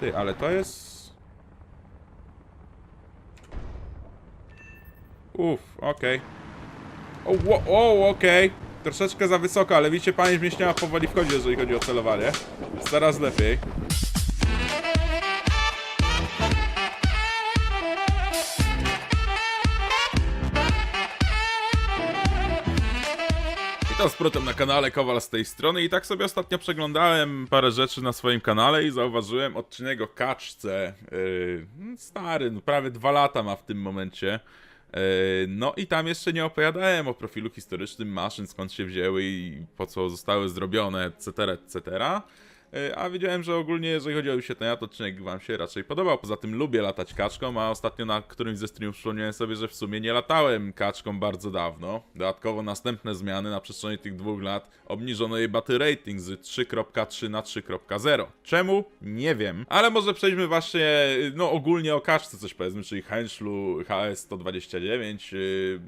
Ty, ale to jest... Uff, okej. O, wo- o, okej. Troszeczkę za wysoko, ale widzicie, pamięć mięśniowa powoli wchodzi, jeżeli chodzi o celowanie. Coraz lepiej. Witam z powrotem na kanale Kowal z tej strony i tak sobie ostatnio przeglądałem parę rzeczy na swoim kanale i zauważyłem odcinek o kaczce. Yy, stary, no prawie dwa lata ma w tym momencie. Yy, no i tam jeszcze nie opowiadałem o profilu historycznym maszyn, skąd się wzięły i po co zostały zrobione, etc., etc. Yy, A wiedziałem, że ogólnie jeżeli chodzi o wyświetlenia, to odcinek wam się raczej podobał. Poza tym lubię latać kaczką, a ostatnio na którymś ze streamów przypomniałem sobie, że w sumie nie latałem kaczką bardzo dawno. Dodatkowo następne zmiany na przestrzeni tych dwóch lat obniżono jej battery rating z 3.3 na 3.0. Czemu? Nie wiem. Ale może przejdźmy właśnie, no ogólnie o kaczce coś powiedzmy, czyli Henschlu HS-129. Yy,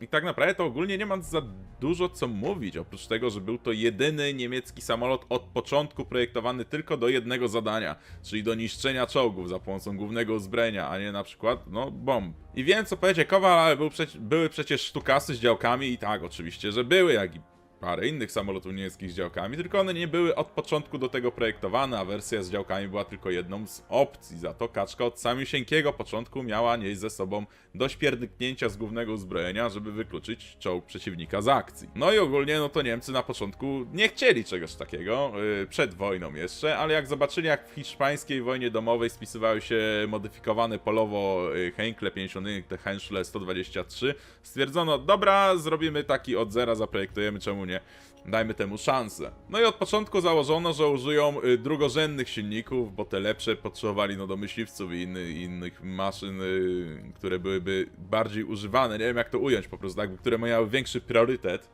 I tak naprawdę to ogólnie nie mam za dużo co mówić, oprócz tego, że był to jedyny niemiecki samolot od początku projektowany tylko do jednego zadania, czyli do niszczenia czołgów za pomocą głównego uzbrojenia, a nie na przykład, no, bomb. I wiem co powiedzie Kowal, ale był były przecież sztukasy z działkami i tak, oczywiście, że były, jak i parę innych samolotów niemieckich z działkami, tylko one nie były od początku do tego projektowane, a wersja z działkami była tylko jedną z opcji. Za to kaczka od samiusieńkiego początku miała nieść ze sobą dość pierdyknięcia z głównego uzbrojenia, żeby wykluczyć czołg przeciwnika z akcji. No i ogólnie, no to Niemcy na początku nie chcieli czegoś takiego, yy, przed wojną jeszcze, ale jak zobaczyli, jak w hiszpańskiej wojnie domowej spisywały się modyfikowane polowo yy, Henkle 51, te Henschle 123, stwierdzono, dobra, zrobimy taki od zera, zaprojektujemy, czemu nie? Dajmy temu szansę. No i od początku założono, że użyją y, drugorzędnych silników, bo te lepsze potrzebowali no, do myśliwców i inny, innych maszyn, y, które byłyby bardziej używane. Nie wiem jak to ująć po prostu, jakby, które miały większy priorytet.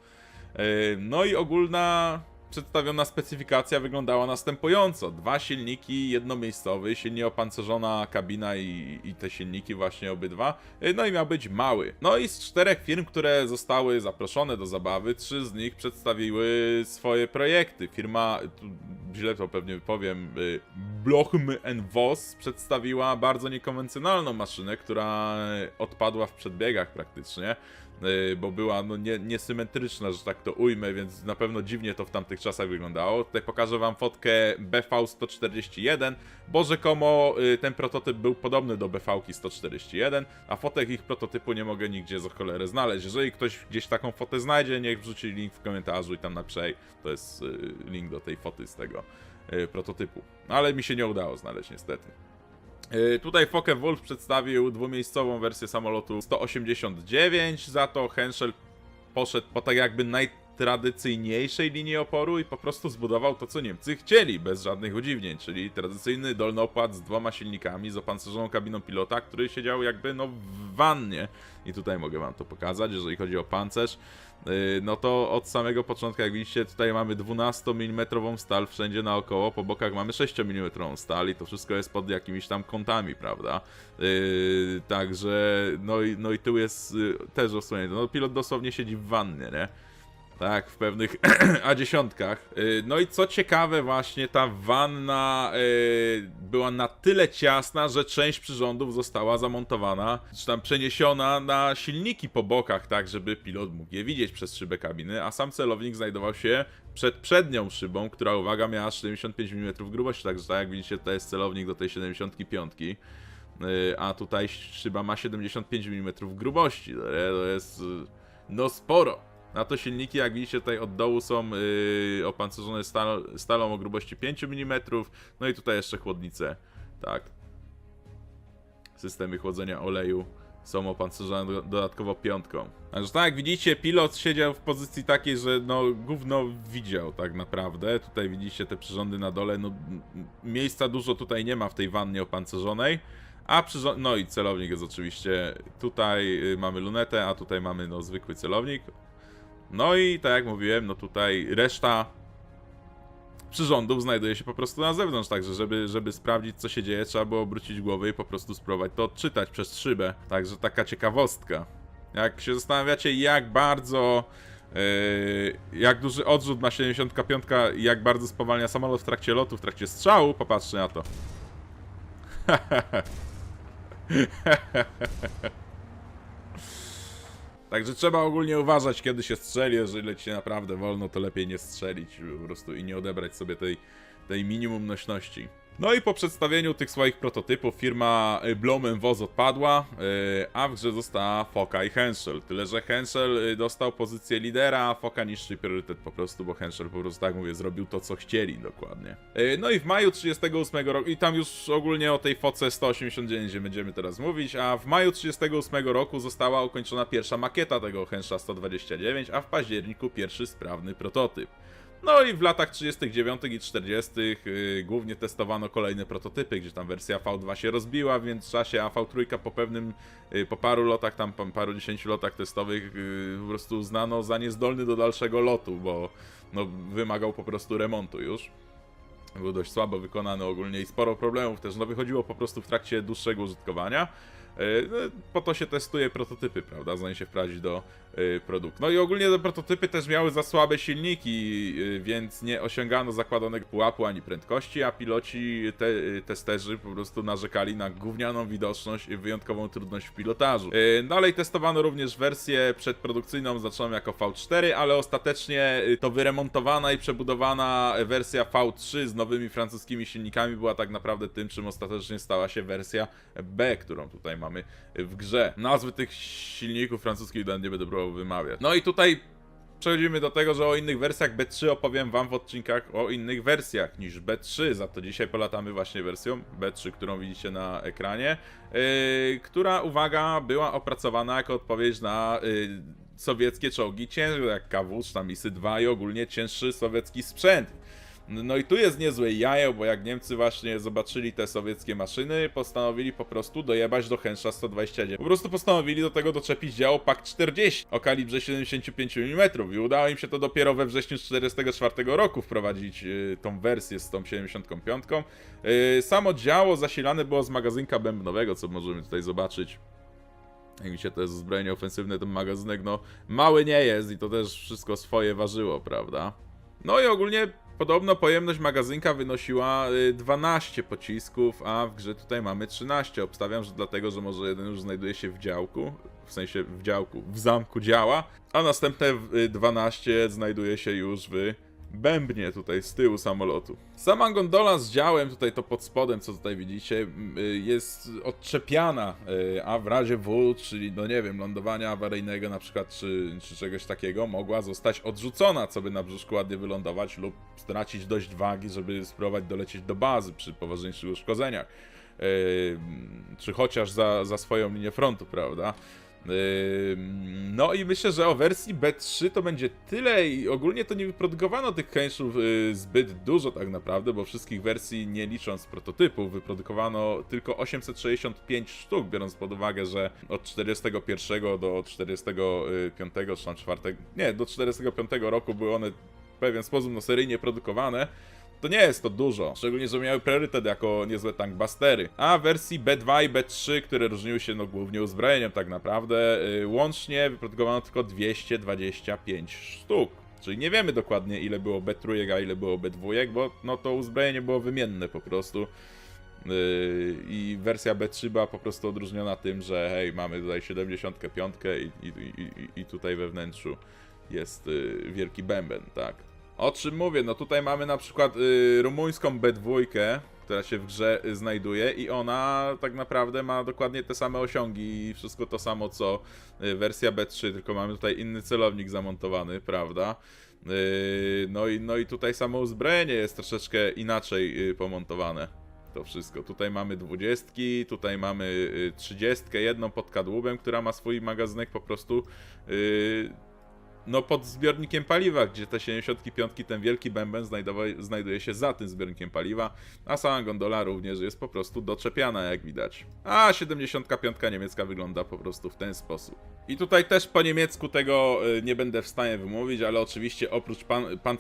Y, No i ogólna przedstawiona specyfikacja wyglądała następująco. Dwa silniki, jednomiejscowy, silnie opancerzona kabina i, i te silniki właśnie obydwa. Y, No i miał być mały. No i z czterech firm, które zostały zaproszone do zabawy, trzy z nich przedstawiły swoje projekty. Firma, źle to pewnie powiem, y, Blochm Voss przedstawiła bardzo niekonwencjonalną maszynę, która odpadła w przedbiegach praktycznie bo była no, nie, niesymetryczna, że tak to ujmę, więc na pewno dziwnie to w tamtych czasach wyglądało. Tutaj pokażę wam fotkę BV-141, bo rzekomo y, ten prototyp był podobny do BV-141, a fotek ich prototypu nie mogę nigdzie za cholerę znaleźć. Jeżeli ktoś gdzieś taką fotę znajdzie, niech wrzuci link w komentarzu i tam napisze, "Ej, to jest y, link do tej foty z tego y, prototypu. Ale mi się nie udało znaleźć niestety. Yy, Tutaj Focke Wolf przedstawił dwumiejscową wersję samolotu 189, za to Henschel poszedł po tak jakby najtradycyjniejszej linii oporu i po prostu zbudował to, co Niemcy chcieli, bez żadnych udziwnień, czyli tradycyjny dolny opłat z dwoma silnikami, z opancerzoną kabiną pilota, który siedział jakby no w wannie. I tutaj mogę wam to pokazać, jeżeli chodzi o pancerz. Yy, No to od samego początku, jak widzicie, tutaj mamy 12 mm stal wszędzie naokoło, po bokach mamy 6 mm stal i to wszystko jest pod jakimiś tam kątami, prawda? Yy, także, no i, no i tył jest yy, też osłonięty. No pilot dosłownie siedzi w wannie, nie? Tak, w pewnych A10. Yy, No i co ciekawe, właśnie ta wanna yy, była na tyle ciasna, że część przyrządów została zamontowana, czy tam przeniesiona na silniki po bokach, tak, żeby pilot mógł je widzieć przez szybę kabiny, a sam celownik znajdował się przed przednią szybą, która, uwaga, miała 75 mm grubości, także tak jak widzicie, to jest celownik do tej 75. Yy, a tutaj szyba ma 75 mm grubości. To jest no sporo. Na to silniki, jak widzicie, tutaj od dołu są yy, opancerzone stal, stalą o grubości 5 mm. No i tutaj jeszcze chłodnice. Tak. Systemy chłodzenia oleju są opancerzone do, dodatkowo piątką. Także tak jak widzicie, pilot siedział w pozycji takiej, że no gówno widział tak naprawdę. Tutaj widzicie te przyrządy na dole, no miejsca dużo tutaj nie ma w tej wannie opancerzonej. A przyrząd... No i celownik jest oczywiście... Tutaj y, mamy lunetę, a tutaj mamy no zwykły celownik. No i tak jak mówiłem, no tutaj reszta przyrządów znajduje się po prostu na zewnątrz, także żeby, żeby sprawdzić co się dzieje, trzeba było obrócić głowę i po prostu spróbować to odczytać przez szybę. Także taka ciekawostka. Jak się zastanawiacie jak bardzo yy, jak duży odrzut ma 75 i jak bardzo spowalnia samolot w trakcie lotu, w trakcie strzału, popatrzcie na to. Także trzeba ogólnie uważać, kiedy się strzeli. Jeżeli leci naprawdę wolno, to lepiej nie strzelić po prostu i nie odebrać sobie tej, tej minimum nośności. No i po przedstawieniu tych swoich prototypów firma y, Blomen Woz odpadła, y, a w grze została Foka i Henschel. Tyle, że Henschel y, dostał pozycję lidera, a Foka niższy priorytet po prostu, bo Henschel po prostu, tak mówię, zrobił to, co chcieli dokładnie. No i w maju 38 roku, i tam już ogólnie o tej Foce 189 nie będziemy teraz mówić, a w maju 38 roku została ukończona pierwsza makieta tego Hensha 129, a w październiku pierwszy sprawny prototyp. No i w latach 39 i 40 yy, głównie testowano kolejne prototypy, gdzie tam wersja V2 się rozbiła w międzyczasie, a V3 po pewnym, yy, po paru lotach, tam paru dziesięciu lotach testowych yy, po prostu uznano za niezdolny do dalszego lotu, bo no, wymagał po prostu remontu już. Był dość słabo wykonany ogólnie i sporo problemów też, no wychodziło po prostu w trakcie dłuższego użytkowania. Yy, no, Po to się testuje prototypy, prawda, zanim się wprowadzić do yy, produktu. No i ogólnie te prototypy też miały za słabe silniki, yy, więc nie osiągano zakładanego pułapu ani prędkości, a piloci, te, testerzy po prostu narzekali na gównianą widoczność i wyjątkową trudność w pilotażu. Dalej testowano również wersję przedprodukcyjną oznaczoną jako V4, ale ostatecznie to wyremontowana i przebudowana wersja V3 z nowymi francuskimi silnikami była tak naprawdę tym, czym ostatecznie stała się wersja B, którą tutaj mamy w grze. Nazwy tych silników francuskich nie będę próbował wymawiać. No i tutaj przechodzimy do tego, że o innych wersjach B3 opowiem wam w odcinkach o innych wersjach niż B3. Za to dzisiaj polatamy właśnie wersją B3, którą widzicie na ekranie, yy, która, uwaga, była opracowana jako odpowiedź na yy, sowieckie czołgi ciężkie, jak czy tam ISY-2 i ogólnie cięższy sowiecki sprzęt. No i tu jest niezłe jajo, bo jak Niemcy właśnie zobaczyli te sowieckie maszyny, postanowili po prostu dojebać do Hensha 129. Po prostu postanowili do tego doczepić działo PAK 40 o kalibrze 75 mm i udało im się to dopiero we wrześniu 1944 roku wprowadzić y, tą wersję z tą 75. Y, samo działo zasilane było z magazynka bębnowego, co możemy tutaj zobaczyć. Jak widzicie, to jest zbrojenie ofensywne, ten magazynek, no, mały nie jest i to też wszystko swoje ważyło, prawda? No i ogólnie podobno pojemność magazynka wynosiła y, 12 pocisków, a w grze tutaj mamy 13. Obstawiam, że dlatego, że może jeden już znajduje się w działku, w sensie w działku, w zamku działa, a następne y, 12 znajduje się już w bębnie tutaj z tyłu samolotu. Sama gondola z działem, tutaj to pod spodem, co tutaj widzicie, y, jest odczepiana, y, a w razie W, czyli no nie wiem, lądowania awaryjnego na przykład, czy, czy czegoś takiego, mogła zostać odrzucona, co by na brzuszku ładnie wylądować lub stracić dość wagi, żeby spróbować dolecieć do bazy przy poważniejszych uszkodzeniach. Yy, czy chociaż za, za swoją linię frontu, prawda? No i myślę, że o wersji B3 to będzie tyle i ogólnie to nie wyprodukowano tych henshów y, zbyt dużo tak naprawdę, bo wszystkich wersji nie licząc prototypów wyprodukowano tylko 865 sztuk, biorąc pod uwagę, że od 41 do 45 czy tam 4, nie, do 45 roku były one w pewien sposób no, seryjnie produkowane, to nie jest to dużo, szczególnie, że miały priorytet jako niezłe tankbustery. A wersji B2 i B3, które różniły się no głównie uzbrojeniem tak naprawdę, yy, łącznie wyprodukowano tylko 225 sztuk. Czyli nie wiemy dokładnie ile było B3, a ile było B2, bo no to uzbrojenie było wymienne po prostu. Yy, I wersja B3 była po prostu odróżniona tym, że hej, mamy tutaj 75 i, i, i, i tutaj we wnętrzu jest yy, wielki bęben, tak. O czym mówię? No tutaj mamy na przykład y, rumuńską B2, która się w grze y, znajduje i ona tak naprawdę ma dokładnie te same osiągi i wszystko to samo co y, wersja B3, tylko mamy tutaj inny celownik zamontowany, prawda? Y, no, i, no i tutaj samo uzbrojenie jest troszeczkę inaczej pomontowane. To wszystko. Tutaj mamy dwudziestki, tutaj mamy trzydziestkę, jedną pod kadłubem, która ma swój magazynek po prostu no pod zbiornikiem paliwa, gdzie te 75, ten wielki bęben znajduje się za tym zbiornikiem paliwa, a sama gondola również jest po prostu doczepiana, jak widać. A 75 niemiecka wygląda po prostu w ten sposób. I tutaj też po niemiecku tego y, nie będę w stanie wymówić, ale oczywiście oprócz pan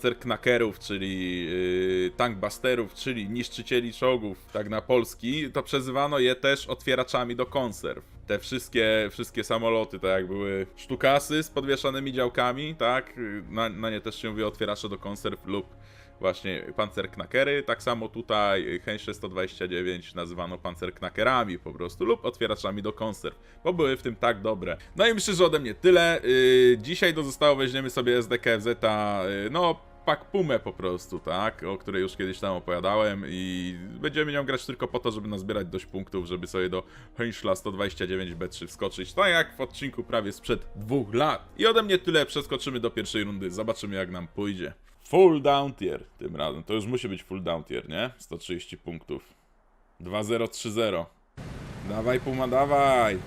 czyli y, tankbusterów, czyli niszczycieli czołgów, tak na polski, to przezywano je też otwieraczami do konserw. Te wszystkie, wszystkie samoloty, tak jak były sztukasy z podwieszanymi działkami, tak, na, na nie też się mówi otwieracze do konserw lub właśnie pancerknakery. Tak samo tutaj Hensze 129 nazywano pancerknakerami po prostu lub otwieraczami do konserw, bo były w tym tak dobre. No i myślę, że ode mnie tyle. Yy, dzisiaj do zestawu weźmiemy sobie SDKFZ, yy, no pak Pumę po prostu, tak? O której już kiedyś tam opowiadałem i będziemy nią grać tylko po to, żeby nazbierać dość punktów, żeby sobie do Henschla 129B3 wskoczyć, tak jak w odcinku prawie sprzed dwóch lat. I ode mnie tyle, przeskoczymy do pierwszej rundy, zobaczymy jak nam pójdzie. Full down tier tym razem, to już musi być full down tier, nie? 130 punktów. 2-0-3-0. Dawaj Puma, dawaj!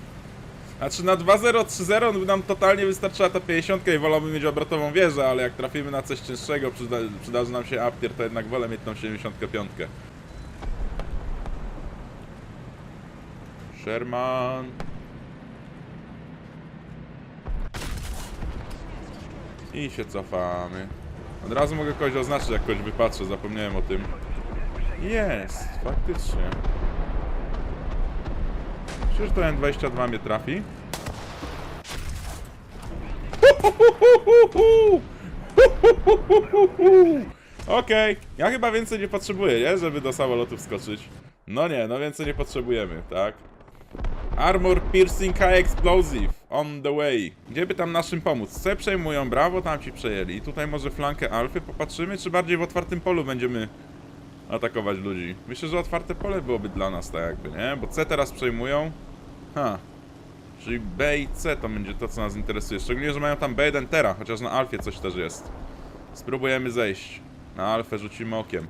Znaczy na 2-0-3-0 nam totalnie wystarczyła ta 50 i wolałbym mieć obrotową wieżę, ale jak trafimy na coś cięższego, przyda przydarzy nam się uptier, to jednak wolę mieć tą 75. Sherman. I się cofamy. Od razu mogę kogoś oznaczyć, jak kogoś wypatrzę, zapomniałem o tym. Jest, faktycznie. Czyż to N22 mnie trafi? Okej, ja chyba więcej nie potrzebuję, nie? Żeby do samolotu wskoczyć. No nie, no więcej nie potrzebujemy, tak? Armor Piercing High Explosive on the way. Gdzie by tam naszym pomóc? C przejmują, brawo, tam ci przejęli. Tutaj może flankę Alfy popatrzymy, czy bardziej w otwartym polu będziemy atakować ludzi? Myślę, że otwarte pole byłoby dla nas tak jakby, nie? Bo C teraz przejmują. Ha. Czyli B i C to będzie to, co nas interesuje. Szczególnie, że mają tam B1 Tera, chociaż na Alfie coś też jest. Spróbujemy zejść. Na Alfę rzucimy okiem.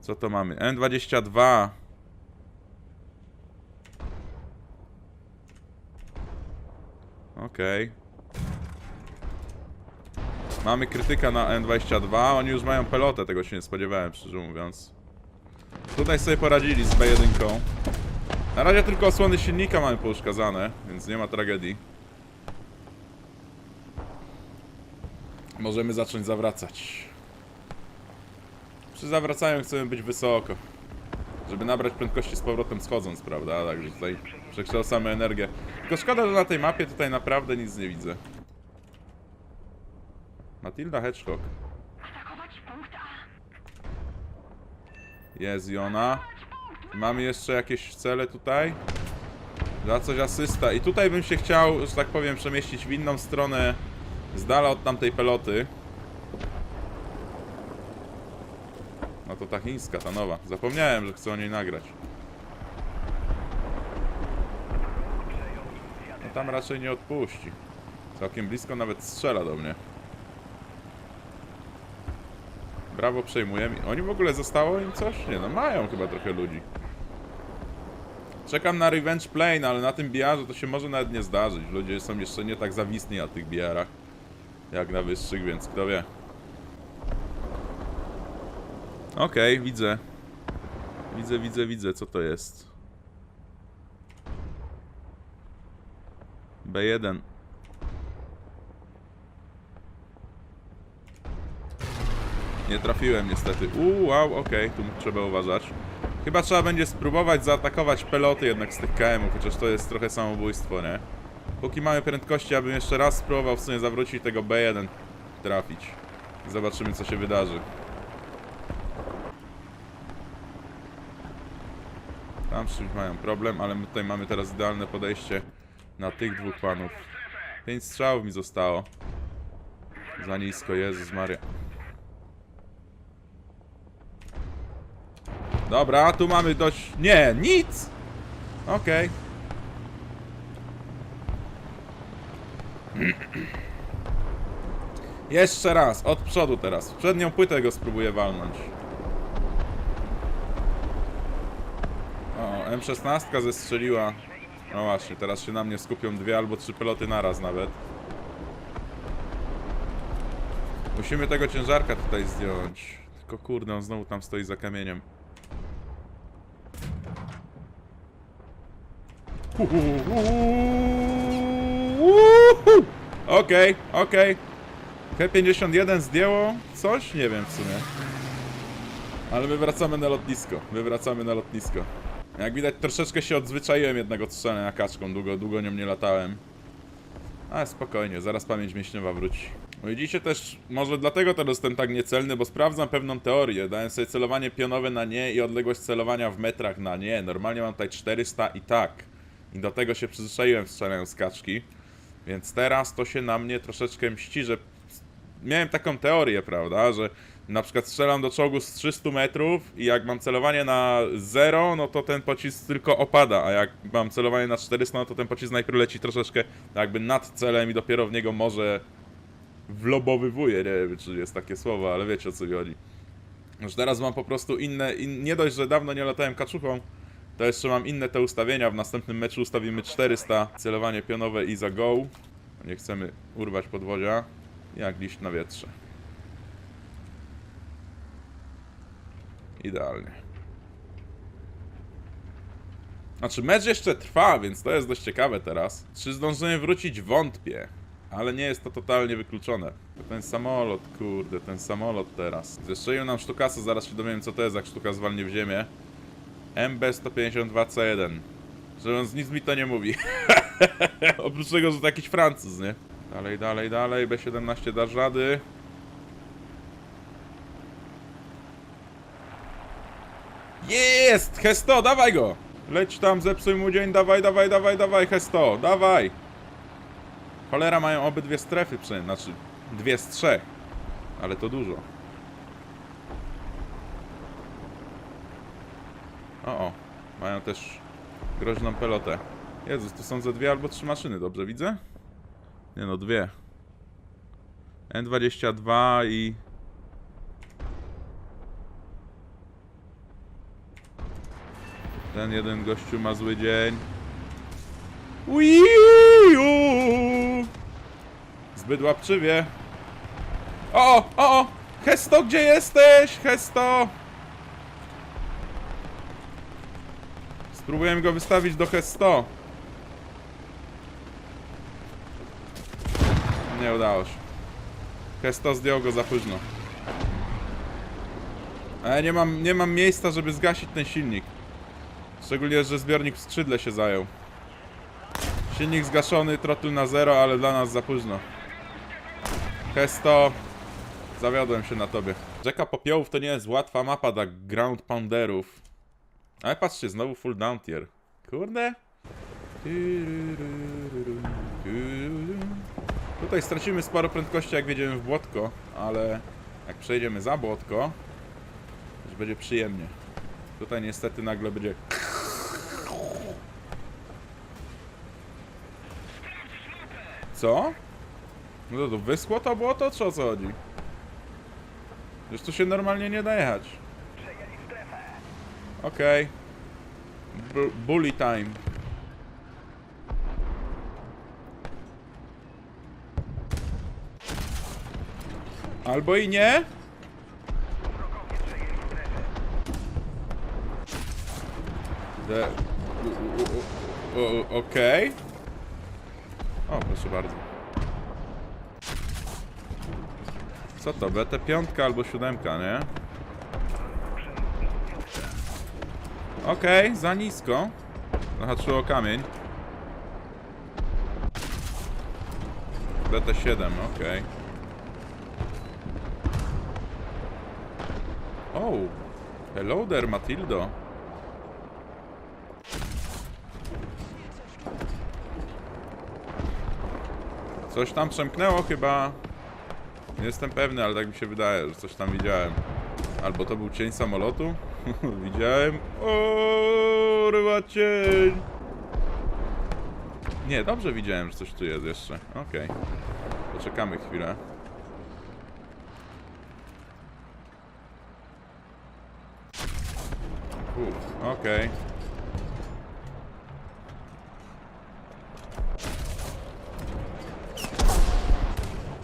Co to mamy? N22. Okej. Mamy krytyka na N22. Oni już mają pelotę, tego się nie spodziewałem, szczerze mówiąc. Tutaj sobie poradzili z B1. Na razie tylko osłony silnika mamy pouszkadzane, więc nie ma tragedii. Możemy zacząć zawracać. Przy zawracaniu chcemy być wysoko. Żeby nabrać prędkości z powrotem schodząc, prawda? Także tutaj przekształcamy energię. Tylko szkoda, że na tej mapie tutaj naprawdę nic nie widzę. Matilda Hedgehog. Jest i ona. Mamy jeszcze jakieś cele tutaj. Za coś asysta. I tutaj bym się chciał, że tak powiem, przemieścić w inną stronę. Z dala od tamtej peloty. To ta chińska, ta nowa. Zapomniałem, że chcę o niej nagrać. No tam raczej nie odpuści. Całkiem blisko nawet strzela do mnie. Brawo, przejmujemy. Oni w ogóle zostało im coś? Nie, no mają chyba trochę ludzi. Czekam na Revenge Plane, ale na tym BR-ze to się może nawet nie zdarzyć. Ludzie są jeszcze nie tak zawisni na tych BR-ach jak na wyższych, więc kto wie. Okej, widzę. Widzę, widzę, widzę, co to jest. B1. Nie trafiłem niestety. Uuu, wow, okej, tu trzeba uważać. Chyba trzeba będzie spróbować zaatakować peloty jednak z tych KM-ów, chociaż to jest trochę samobójstwo, nie? Póki mamy prędkości, abym jeszcze raz spróbował w sumie zawrócić tego B1 trafić. Zobaczymy co się wydarzy. Tam z czymś mają problem, ale my tutaj mamy teraz idealne podejście na tych dwóch panów. Pięć strzałów mi zostało. Za nisko, Jezus Maria. Dobra, tu mamy dość... Nie, nic! Okej. Jeszcze raz, od przodu teraz. W przednią płytę go spróbuję walnąć. O, M16 zestrzeliła. No właśnie, teraz się na mnie skupią dwie albo trzy peloty naraz nawet. Musimy tego ciężarka tutaj zdjąć. Tylko kurde, on znowu tam stoi za kamieniem. Okej, okej. K51 zdjęło coś? Nie wiem w sumie. Ale my wracamy na lotnisko. My wracamy na lotnisko. Jak widać troszeczkę się odzwyczaiłem jednak od strzelania kaczką. Długo, długo nią nie latałem. Ale spokojnie, zaraz pamięć mięśniowa wróci. No Widzicie też, może dlatego teraz jestem tak niecelny, bo sprawdzam pewną teorię. Dałem sobie celowanie pionowe na nie i odległość celowania w metrach na nie. Normalnie mam tutaj 400 i tak. I do tego się przyzwyczaiłem strzelając kaczki. Więc teraz to się na mnie troszeczkę mści, że miałem taką teorię, prawda, że na przykład strzelam do czołgu z 300 metrów i jak mam celowanie na 0, no to ten pocisk tylko opada, a jak mam celowanie na 400, no to ten pocisk najpierw leci troszeczkę jakby nad celem i dopiero w niego może wlobowywuje, nie wiem czy jest takie słowo, ale wiecie o co chodzi. Już teraz mam po prostu inne, in, nie dość, że dawno nie latałem kaczuchą, to jeszcze mam inne te ustawienia, w następnym meczu ustawimy 400, celowanie pionowe i za go. Nie chcemy urwać podwozia, jak liść na wietrze. Idealnie. Znaczy, mecz jeszcze trwa, więc to jest dość ciekawe teraz. Czy zdążymy wrócić? Wątpię. Ale nie jest to totalnie wykluczone. Ten samolot, kurde, ten samolot teraz. Zestrzelił nam sztukasa, zaraz się dowiemy co to jest, jak sztuka zwalnie w ziemię. MB-152C1. Że nic mi to nie mówi. Oprócz tego, że to jakiś Francuz, nie? Dalej, dalej, dalej. B-17 dasz rady. Jest! Hesto, dawaj go! Leć tam, zepsuj mu dzień, dawaj, dawaj, dawaj, dawaj, Hesto, dawaj! Cholera mają obydwie strefy, przynajmniej, znaczy dwie z trzech. Ale to dużo. O, o, mają też groźną pelotę. Jezus, tu są ze dwie albo trzy maszyny, dobrze widzę? Nie no, dwie. N22 i... Ten jeden gościu ma zły dzień. Uiu! Zbyt łapczywie. O, o, o! Hesto, gdzie jesteś? Hesto! Spróbujemy go wystawić do Hesto. Nie udało się. Hesto zdjął go za późno. Ale nie mam, nie mam miejsca, żeby zgasić ten silnik. Szczególnie, że zbiornik w skrzydle się zajął. Silnik zgaszony, trotl na zero, ale dla nas za późno. Hesto, zawiodłem się na tobie. Rzeka Popiołów to nie jest łatwa mapa dla ground pounderów. Ale patrzcie, znowu full down tier. Kurde. Tutaj stracimy sporo prędkości jak wjedziemy w błotko, ale jak przejdziemy za błotko, już będzie przyjemnie. Tutaj niestety nagle będzie Co? No to, to wyschło to błoto, czy o co chodzi? Już tu się normalnie nie da jechać. Okej. Okay. Bully time. Albo i nie. Okej. O, proszę bardzo. Co to? BT5 albo 7, nie? Okej, za nisko. Zahaczyło kamień. BT7, okej. Oh, hello there, Matildo. Coś tam przemknęło chyba. Nie jestem pewny, ale tak mi się wydaje, że coś tam widziałem. Albo to był cień samolotu? widziałem. O, cień. Nie, dobrze widziałem, że coś tu jest jeszcze. Okej. Poczekamy chwilę. Okej.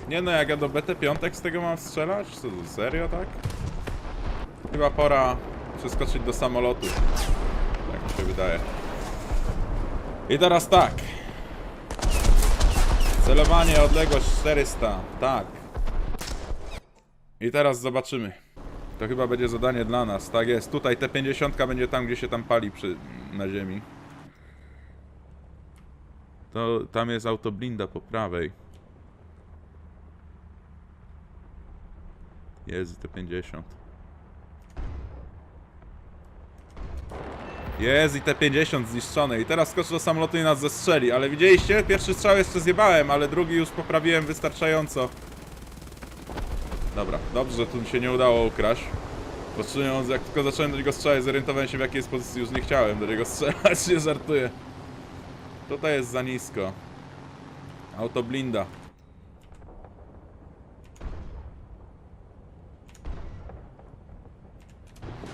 Nie no, jak ja do BT5 z tego mam strzelać? Co serio, tak? Chyba pora przeskoczyć do samolotu. Tak mi się wydaje. I teraz tak. Celowanie, odległość 400. Tak. I teraz zobaczymy. To chyba będzie zadanie dla nas. Tak jest. Tutaj T50 będzie tam, gdzie się tam pali przy, na ziemi. To tam jest autoblinda po prawej. Jest te 50. Jest i te 50 zniszczone i teraz skoczy do samolotu i nas zestrzeli, ale widzieliście? Pierwszy strzał jeszcze zjebałem, ale drugi już poprawiłem wystarczająco. Dobra, dobrze, że tu się nie udało ukraść. Poczynując, jak tylko zacząłem do niego strzelać, zorientowałem się w jakiej jest pozycji, już nie chciałem do niego strzelać, nie żartuję. Tutaj jest za nisko. Auto blinda.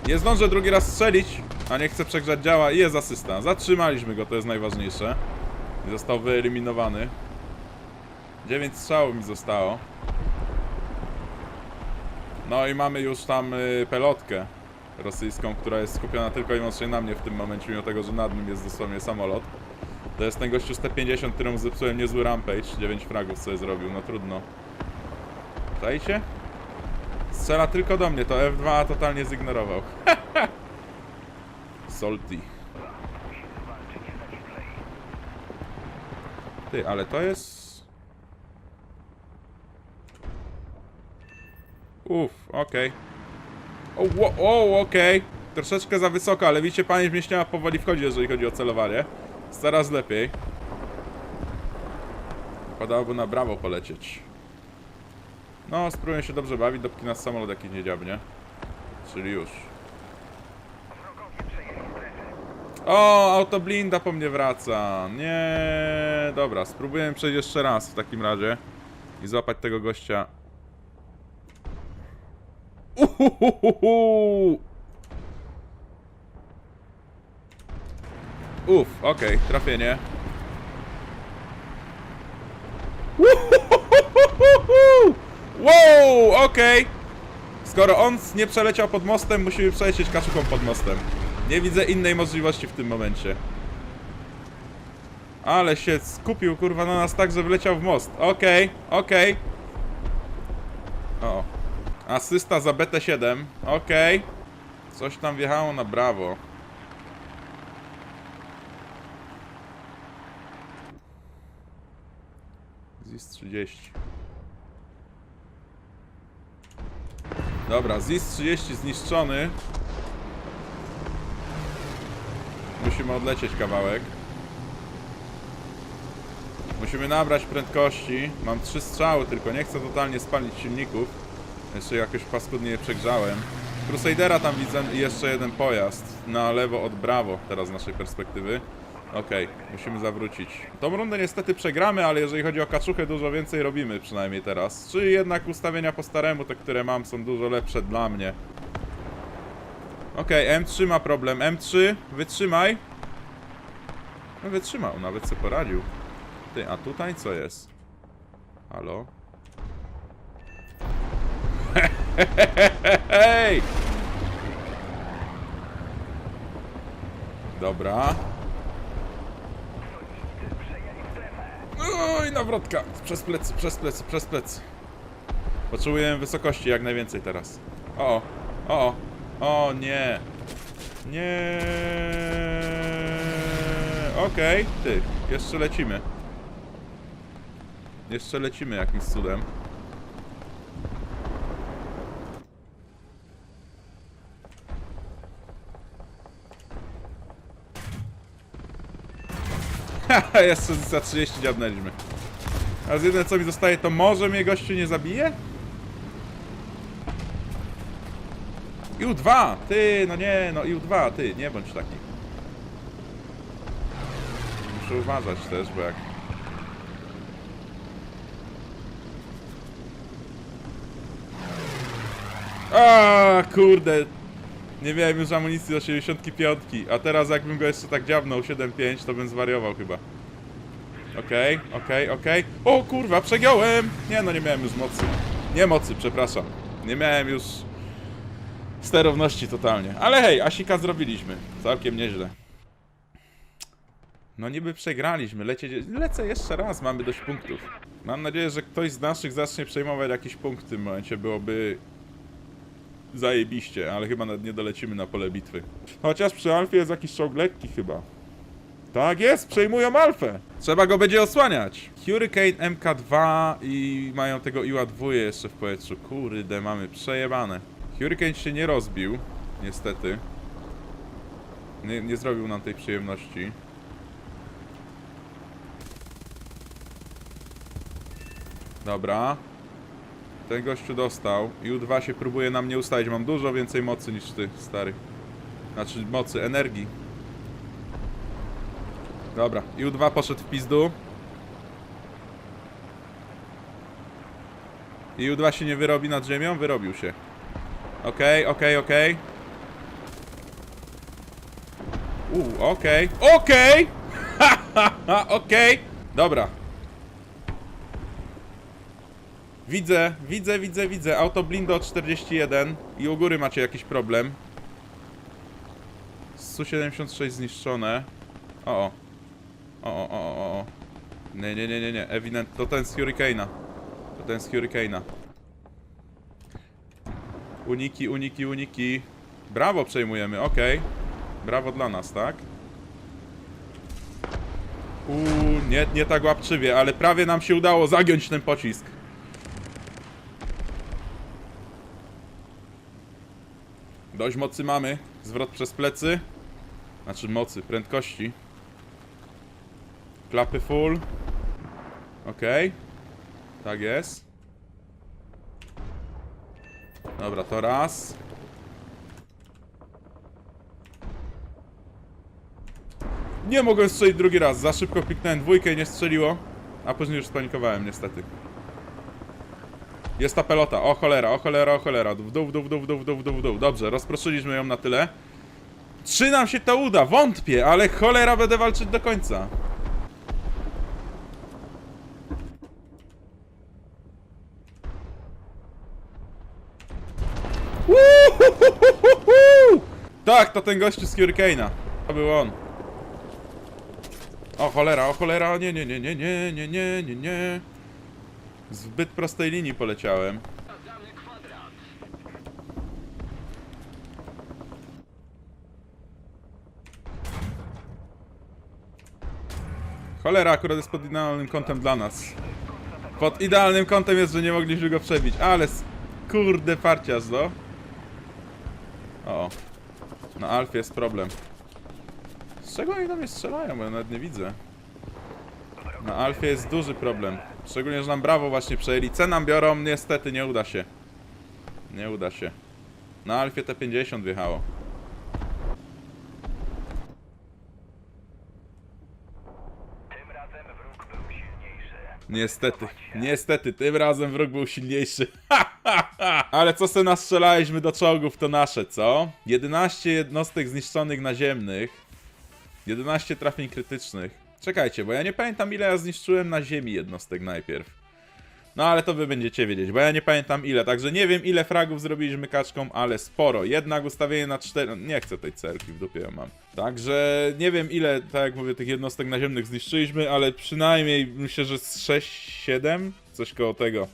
Nie zdążę drugi raz strzelić, a nie chcę przegrzać działa i jest asysta. Zatrzymaliśmy go, to jest najważniejsze. Został wyeliminowany. 9 strzałów mi zostało. No i mamy już tam y, pelotkę rosyjską, która jest skupiona tylko i wyłącznie na mnie w tym momencie, mimo tego, że nad nim jest dosłownie samolot. To jest ten gościu z T-50, któremu zepsułem niezły rampage. 9 fragów sobie zrobił, no trudno. Czajcie? Strzela tylko do mnie, to F2 totalnie zignorował. Salty. Ty, ale to jest... Uff, okej. O, wo- o, okej. Troszeczkę za wysoko, ale widzicie, pamięć mięśniowa powoli wchodzi, jeżeli chodzi o celowanie. Coraz lepiej. Padałoby na brawo polecieć. No, spróbuję się dobrze bawić, dopóki nas samolot jakiś nie dziabnie. Czyli już. O, autoblinda po mnie wraca. Nie, dobra, spróbuję przejść jeszcze raz w takim razie. I złapać tego gościa. Uhuhuhu. Uff, okej, trafienie. Uhuhuhuhu. Wow, okej. Skoro on nie przeleciał pod mostem, musimy przelecieć kaczuchą pod mostem. Nie widzę innej możliwości w tym momencie. Ale się skupił kurwa na nas tak, że wleciał w most. Okej, okej. O. Asysta za BT7. Okej. Coś tam wjechało na brawo. ZIS 30. Dobra, ZIS 30 zniszczony. Musimy odlecieć kawałek. Musimy nabrać prędkości. Mam trzy strzały, tylko nie chcę totalnie spalić silników. Jeszcze jakoś paskudnie je przegrzałem. Crusadera tam widzę jeszcze jeden pojazd. Na lewo od Bravo, teraz z naszej perspektywy. Okej, musimy zawrócić. Tą rundę niestety przegramy, ale jeżeli chodzi o kaczuchę, dużo więcej robimy przynajmniej teraz. Czy jednak ustawienia po staremu, te które mam, są dużo lepsze dla mnie. Okej, M3 ma problem. M3, wytrzymaj. No wytrzymał, nawet sobie poradził. Ty, a tutaj co jest? Halo? Hej! Dobra. Oj, nawrotka! Przez plecy, przez plecy, przez plecy. Potrzebujemy wysokości jak najwięcej teraz. O, o, o, nie. Nie. Okej, ty, jeszcze lecimy. Jeszcze lecimy jakimś cudem. jeszcze za 30 dziabnęliśmy. A z jedyne co mi zostaje, to może mnie gościu nie zabije? IU-2! Ty, no nie, no IU-2, ty, nie bądź taki. Muszę uważać też, bo jak... A kurde! Nie miałem już amunicji do 75, a teraz jakbym go jeszcze tak dziabnął 7.5, to bym zwariował chyba. Okej, okej, okej. O kurwa, przegiąłem! Nie no, nie miałem już mocy. Nie mocy, przepraszam. Nie miałem już sterowności totalnie. Ale hej, Asika zrobiliśmy. Całkiem nieźle. No niby przegraliśmy, lecie, lecę jeszcze raz, mamy dość punktów. Mam nadzieję, że ktoś z naszych zacznie przejmować jakiś punkt w tym momencie, byłoby zajebiście, ale chyba nie dolecimy na pole bitwy. Chociaż przy Alfie jest jakiś czołg lekki chyba. Tak jest, przejmują alfę. Trzeba go będzie osłaniać. Hurricane MK2 i mają tego Iła 2 jeszcze w powietrzu. Kurde, mamy przejebane. Hurricane się nie rozbił, niestety. Nie, nie zrobił nam tej przyjemności. Dobra. Ten gościu dostał. I U2 się próbuje na mnie ustawić. Mam dużo więcej mocy niż ty, stary. Znaczy mocy, energii. Dobra, i U2 poszedł w pizdu. I U2 się nie wyrobi nad ziemią? Wyrobił się. Okej, okej, okej. Uuu, okej. Okej! Ha, ha, ha, okej! Dobra. Widzę, widzę, widzę, widzę. Auto blindo 41 i u góry macie jakiś problem. Su-76 zniszczone. O, o. O, o, o, o. Nie, nie, nie, nie, nie. Ewident. To ten z Hurricane'a. To ten z Hurricane'a. Uniki, uniki, uniki. Brawo przejmujemy, okej. Brawo dla nas, tak? Uuu, nie, nie tak łapczywie, ale prawie nam się udało zagiąć ten pocisk. Dość mocy mamy. Zwrot przez plecy. Znaczy mocy, prędkości. Klapy full. Okej. Tak jest. Dobra, to raz. Nie mogłem strzelić drugi raz. Za szybko kliknąłem dwójkę i nie strzeliło. A później już spanikowałem, niestety. Jest ta pelota. O cholera, o cholera, o cholera. W dół, w dół, w dół, w dół, w dół, w dół, w dół. Dobrze, rozproszyliśmy ją na tyle. Czy nam się to uda? Wątpię, ale cholera będę walczyć do końca. Tak, to ten gościu z Hurricane'a. To był on. O cholera, o cholera, nie, nie, nie, nie, nie, nie, nie, nie, nie. Zbyt prostej linii poleciałem. Cholera, akurat jest pod idealnym kątem dla nas. Pod idealnym kątem jest, że nie mogliśmy go przebić, ale kurde farciarz, no. O, na Alfie jest problem. Z czego oni do mnie strzelają, bo ja nawet nie widzę. Na Alfie jest duży problem. Szczególnie, że nam brawo właśnie przejęli. C nam biorą, niestety nie uda się. Nie uda się. Na Alfie T50 wjechało. Tym razem wróg był silniejszy. Niestety, niestety, tym razem wróg był silniejszy. Ale co se nastrzelaliśmy do czołgów, to nasze, co? 11 jednostek zniszczonych naziemnych. 11 trafień krytycznych. Czekajcie, bo ja nie pamiętam ile ja zniszczyłem na ziemi jednostek najpierw. No ale to wy będziecie wiedzieć, bo ja nie pamiętam ile, także nie wiem ile fragów zrobiliśmy kaczką, ale sporo. Jednak ustawienie na 4... Nie chcę tej cerki, w dupie ją mam. Także nie wiem ile, tak jak mówię, tych jednostek naziemnych zniszczyliśmy, ale przynajmniej myślę, że z 6-7, coś koło tego.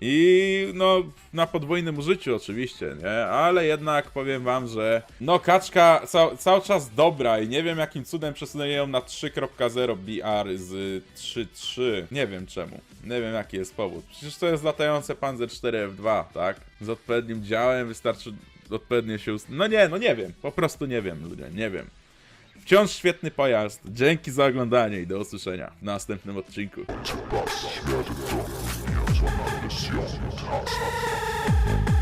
I no, na podwójnym użyciu oczywiście, nie? Ale jednak powiem wam, że no kaczka ca cały czas dobra i nie wiem jakim cudem przesunęli ją na 3.0 BR z 3.3. Nie wiem czemu. Nie wiem jaki jest powód. Przecież to jest latające Panzer 4F2, tak? Z odpowiednim działem wystarczy odpowiednio się. No nie, no nie wiem. Po prostu nie wiem, ludzie, nie wiem. Wciąż świetny pojazd. Dzięki za oglądanie i do usłyszenia w następnym odcinku. zu einer Mission mit